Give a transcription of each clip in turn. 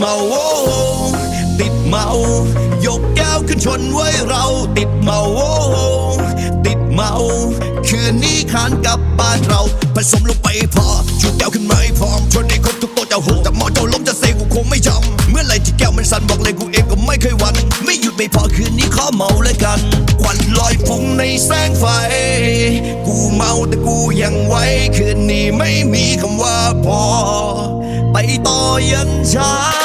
ติดเมาติดเมายกแก้วขึ้นชนไว้เราติดเมาโอ้โหติดเมา คืนนี้ขานกับบ้านเรา ผสมลงไปพอชูแก้วขึ้นมาให้พร้อมชนให้ครบทุกโต๊ะจะโหจะเมาจะล้มจะเซกูคงไม่จำเมื่อไรที่แก้วมันสั่นบอกเลยกูเองก็ไม่เคยหวัน ไม่หยุดไม่พอคืนนี้ขอเมาเลยกันควันลอยฟุ้งในแสงไฟ กูเมาแต่กูยังไหวคืนนี้ไม่มีคำว่าพอ ไปต่อยันเช้า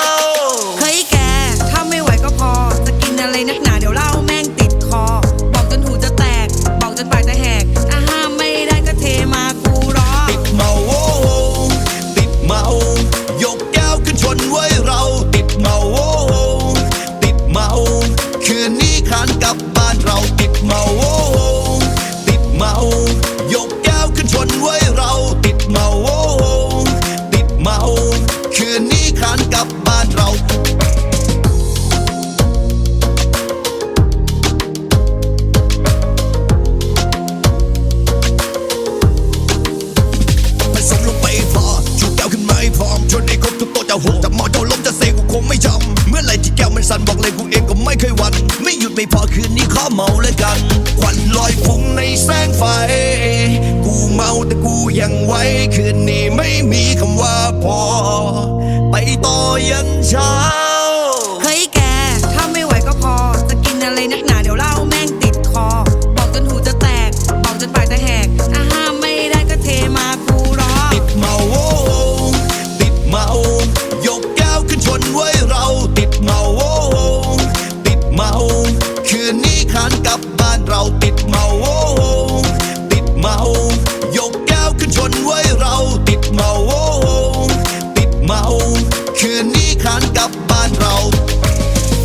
จะโหจะเมาจะล้มจะเซกูคงไม่จำเมื่อไรที่แก้วมันสั่นบอกเลยกูเองก็ไม่เคยหวันไม่หยุดไม่พอคืนนี้ขอเมาเลยกันควันลอยฟุ้งในแสงไฟ กูเมาแต่กูยังไหวคืนนี้ไม่มีคำว่าพอ ไปต่อยันเช้า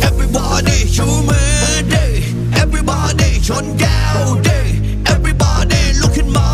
Everybody ชูมือ day. Everybody ชนแก้ว day. Everybody ลุกขึ้นมา